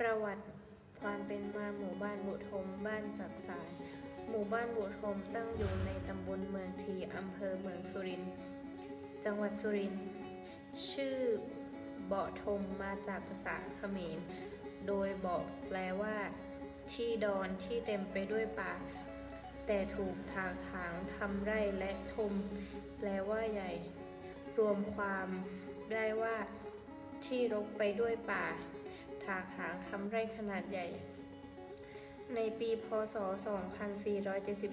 ประวัติความเป็นมาหมู่บ้านบุทมบ้านจักสารหมู่บ้านบุทมตั้งอยู่ในตำบลเมืองทีอำเภอเมืองสุรินทร์จังหวัดสุรินทร์ชื่อเบาะทมมาจากภาษาเขมร โดยเบาะแปลว่า ที่ดอนที่เต็มไปด้วยป่า แต่ถูกถากถางทำไร่และทม แปลว่าใหญ่ รวมความได้ว่า ที่รกไปด้วยป่า ถากถางทำไร่ขนาดใหญ่ ในปีพศ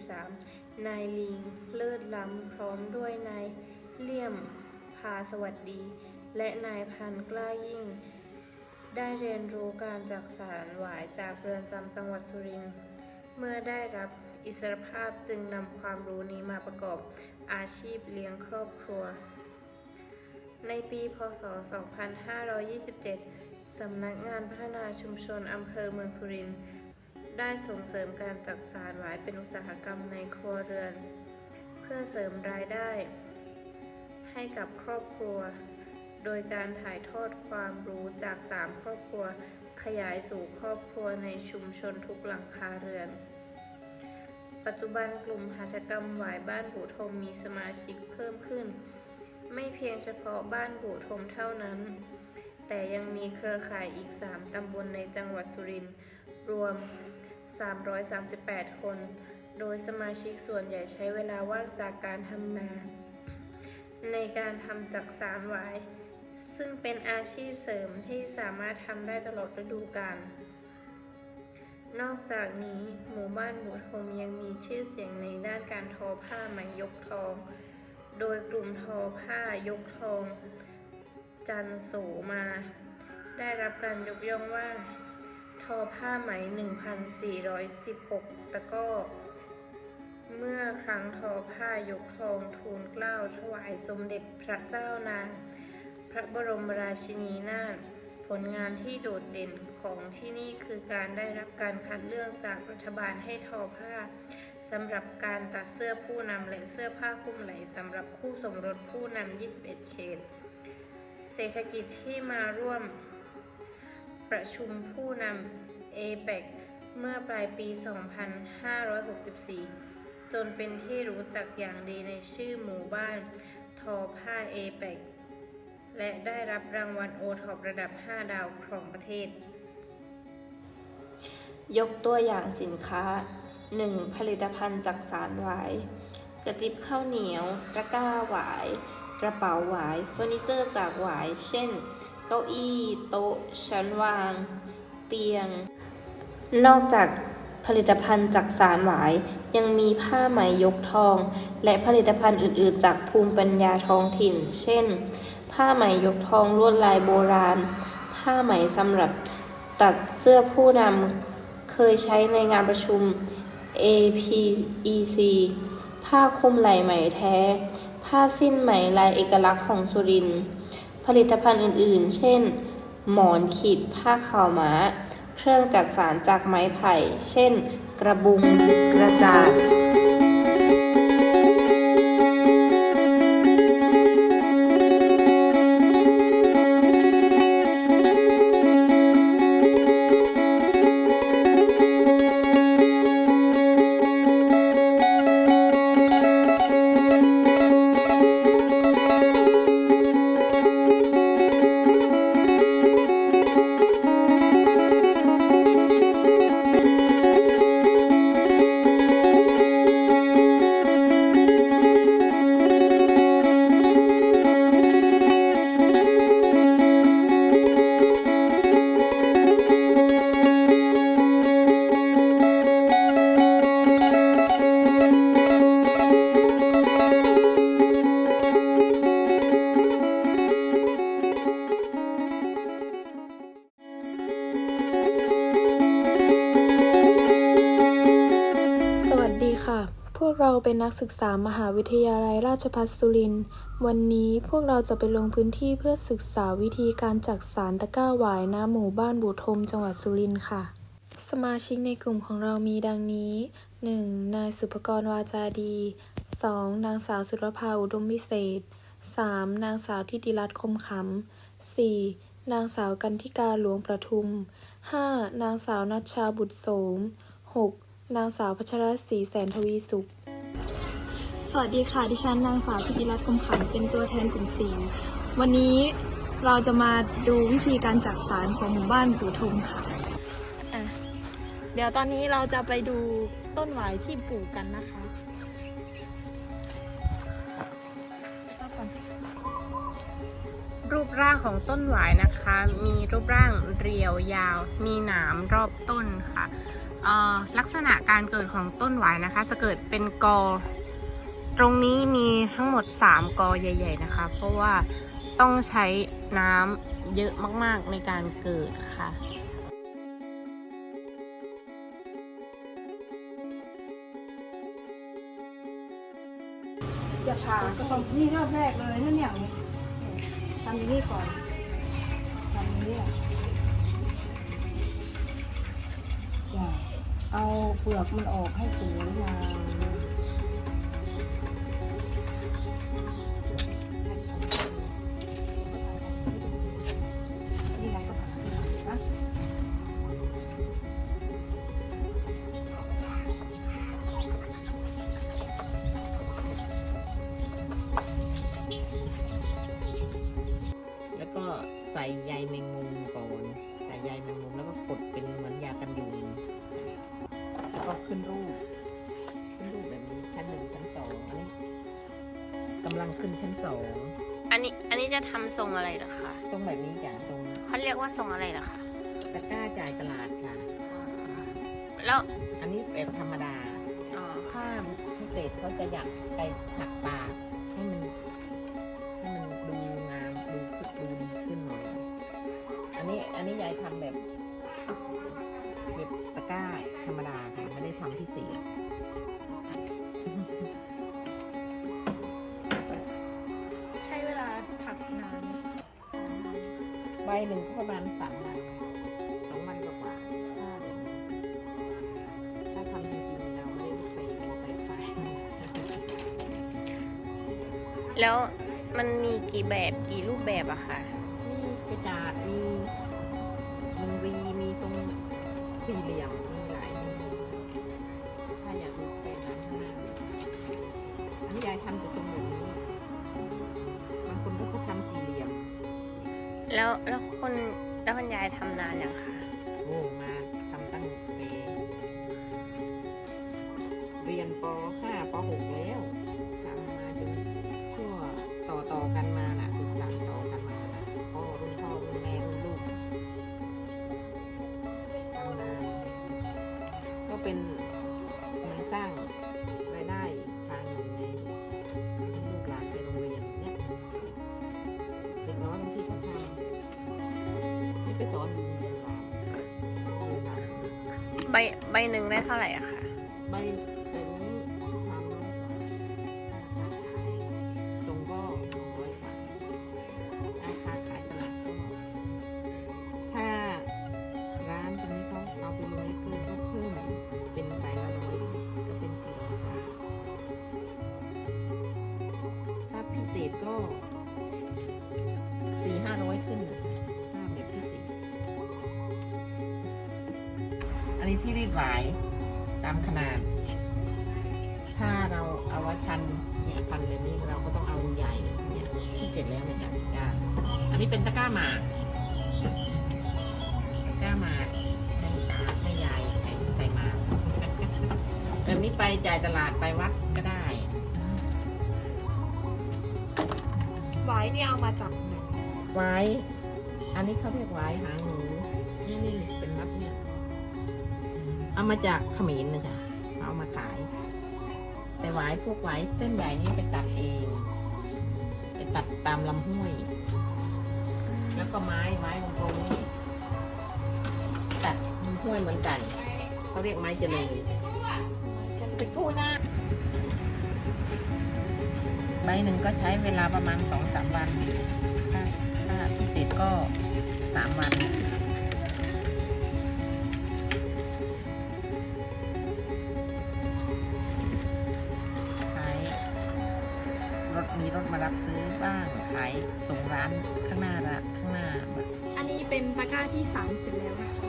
2473 นายลิงเลิศล้ำพร้อมด้วยนายเลี่ยมพาสวัสดี และนายพันกล้ายิ่ง ได้เรียนรู้การจักสารหวายจากเรือนจำจังหวัดสุรินทร์เมื่อได้รับอิสรภาพจึงนำความรู้นี้มาประกอบอาชีพเลี้ยงครอบครัว ในปี พศ 2527 สำนักงานพัฒนาชุมชนอำเภอเมืองสุรินทร์ได้ส่งเสริมการจักสารหวายเป็นอุตสาหกรรมในครัวเรือน เพื่อเสริมรายได้ ให้กับครอบครัว โดยการถ่ายทอดความรู้จาก 3 ครอบครัว ขยายสู่ครอบครัวในชุมชนทุกหลังคาเรือน ปัจจุบันกลุ่มหัตถกรรมหวายบ้านบูทมมีสมาชิกเพิ่มขึ้น ไม่เพียงเฉพาะบ้านบูทมเท่านั้น แต่ยังมีเครือข่ายอีก 3 ตำบลในจังหวัดสุรินทร์รวม 338 คน โดยสมาชิกส่วนใหญ่ใช้เวลาว่างจากการทำนา ในการทำจักสารหวาย ซึ่งเป็นอาชีพเสริมที่สามารถทำได้ตลอดฤดูกาลนอกจากนี้หมู่บ้านบูทมยังมีชื่อเสียงในด้านการทอผ้าไหมยกทอง โดยกลุ่มทอผ้ายกทอง จันโสมา ได้รับการยกย่องว่า ทอผ้าไหม 1,416 ตะก้อ เมื่อครั้งทอผ้ายกทองทูลเกล้าถวายสมเด็จพระเจ้านางพระบรมราชินีนาถผลงานที่โดดเด่นของที่นี่คือการได้รับการคัดเลือกจากรัฐบาลให้ทอผ้าสำหรับการตัดเสื้อผู้นำและเสื้อผ้าคลุมไหล่สำหรับคู่สมรสผู้นำ 21 เขต เศรษฐกิจที่มาร่วม ประชุมผู้นำ APEC เมื่อปลายปี 2564 จนเป็นที่รู้จักอย่างดีในชื่อหมู่บ้านทอผ้า APEC และได้รับรางวัลโอท็อประดับ 5 ดาวของประเทศ ยกตัวอย่างสินค้า 1. ผลิตภัณฑ์จากสารหวาย กระติบข้าวเหนียว ตะกร้าหวาย กระเป๋าหวายเฟอร์นิเจอร์จากหวาย เช่น เก้าอี้โต๊ะ ชั้นวาง เตียง นอกจากผลิตภัณฑ์จากสารหวาย ยังมีผ้าไหมยกทอง และผลิตภัณฑ์อื่น ๆ จากภูมิปัญญาท้องถิ่น เช่น ผ้าไหมยกทองลวดลายโบราณ ผ้าไหมสำหรับตัดเสื้อผู้นำเคยใช้ในงานประชุม APEC ผ้าคลุมไหล่ไหมแท้ ผ้าสิ้นไหมลายเอกลักษณ์ของสุรินทร์ผลิตภัณฑ์อื่นๆ เช่น หมอนขีดผ้าขาวม้า เครื่องจัดสารจากไม้ไผ่ เช่น กระบุง กระจาด นักศึกษามหาวิทยาลัยราชภัฏสุรินทร์ วันนี้พวกเราจะไปลงพื้นที่เพื่อศึกษาวิธีการจักสารตะกร้าหวายณหมู่บ้านบูทมจังหวัดสุรินทร์ค่ะ สมาชิกในกลุ่มของเรามีดังนี้ 1. นายสุภกรวาจาดี 2. นางสาวสุรภาอุดมวิเศษ 3. นางสาวทิติรัตน์คมขำ 4. นางสาวกันทิกาหลวงประทุม 5. นางสาวนัชชาบุตรโสม 6. นางสาวพัชรศรีแสนทวีสุข สวัสดีค่ะ ดิฉันนางสาวพิจิรัตน์คมขันเป็นตัวแทนกลุ่มสีวันนี้เราจะมาดูวิธีการจัดสารของหมู่บ้านปู่ทมค่ะอะ เดี๋ยวตอนนี้เราจะไปดูต้นหวายที่ปลูกกันนะคะรูปร่างของต้นหวายนะคะ มีรูปร่างเรียวยาว มีหนามรอบต้นค่ะเอ่อลักษณะการเกิดของต้นหวายนะคะ จะเกิดเป็นกอ ตรงนี้มีทั้งหมด 3 กอใหญ่ ๆ นะคะ เพราะว่าต้องใช้น้ำเยอะมากๆในการเกิดค่ะจะผ่าก็ต้องนี่รอบแรกเลยนั่นอย่างนี้ทำอย่างนี้ก่อนทำอย่างนี้อะเอาเปลือกมันออกให้สวยงาม กำลังขึ้นชั้นสองอันนี้อันนี้จะทำทรงอะไรเหรอคะทรงแบบนี้จ้ะทรงเขาเรียกว่าทรงอะไรเหรอคะตะกร้าจ่ายตลาดค่ะ แล้วอันนี้แบบธรรมดาอ๋อถ้าพิเศษเขาจะอยากไปถักปากให้มันให้มันดูงามดูขึ้นดูดีขึ้นหน่อย อันนี้อันนี้ยายทำแบบแบบตะกร้าธรรมดาค่ะไม่ได้ทำพิเศษ ลาถักนานใบหนึ่งก็ประมาณสามวันสองวันกว่าๆถ้าแบบถ้าทำจริงๆเราไม่ได้ไปโมไปไฟแล้วมันมีกี่แบบกี่รูปแบบอะคะมีกระจาดมีมันวีมีตรงสี่เหลี่ยม แล้วแล้วคนแล้วคุณยายทำนานยังคะ โอ้มา ใบหนึ่งได้เท่าไหร่อะคะใบแบบนี้ทำส่งก็สองร้อยบาทราคาขายตลาดก็ถ้าร้านตรงนี้เขาเอาไปลงในเกินก็เพิ่มเป็นใบละร้อยก็เป็นสี่ร้อยบาทถ้าพิเศษก็ ที่รีดหวายตามขนาด ถ้าเราเอาไว้พันเนี่ยพันแบบนี้เราก็ต้องเอาใหญ่เนี่ยที่เสร็จแล้วเนี่ยจ้ะจ้ะอันนี้เป็นตะกร้าหมากตะกร้าหมากให้ตาให้ยายใส่ใส่หมากแบบนี้ไปจ่ายตลาดไปวัดก็ได้หวายเนี่ยเอามาจากไหนไว้ อันนี้เขาเรียกไว้หางหนูนี่ เอามาจากเขมรนะจ๊ะเอามาขาย แต่หวายพวกหวายเส้นใหญ่นี่ไปตัดเอง ไปตัดตามลำห้วย แล้วก็ไม้ไม้วงกลมนี่ตัดลำห้วยเหมือนกันเขาเรียกไม้เจริญไปกู้นะใบหนึ่งก็ใช้เวลาประมาณสองสามวันถ้าถ้าพิเศษก็สามวันับซื้อบ้างขายส่งร้านข้างหน้าละข้างหน้า อันนี้เป็นตะกร้าที่สามเสร็จแล้วนะะ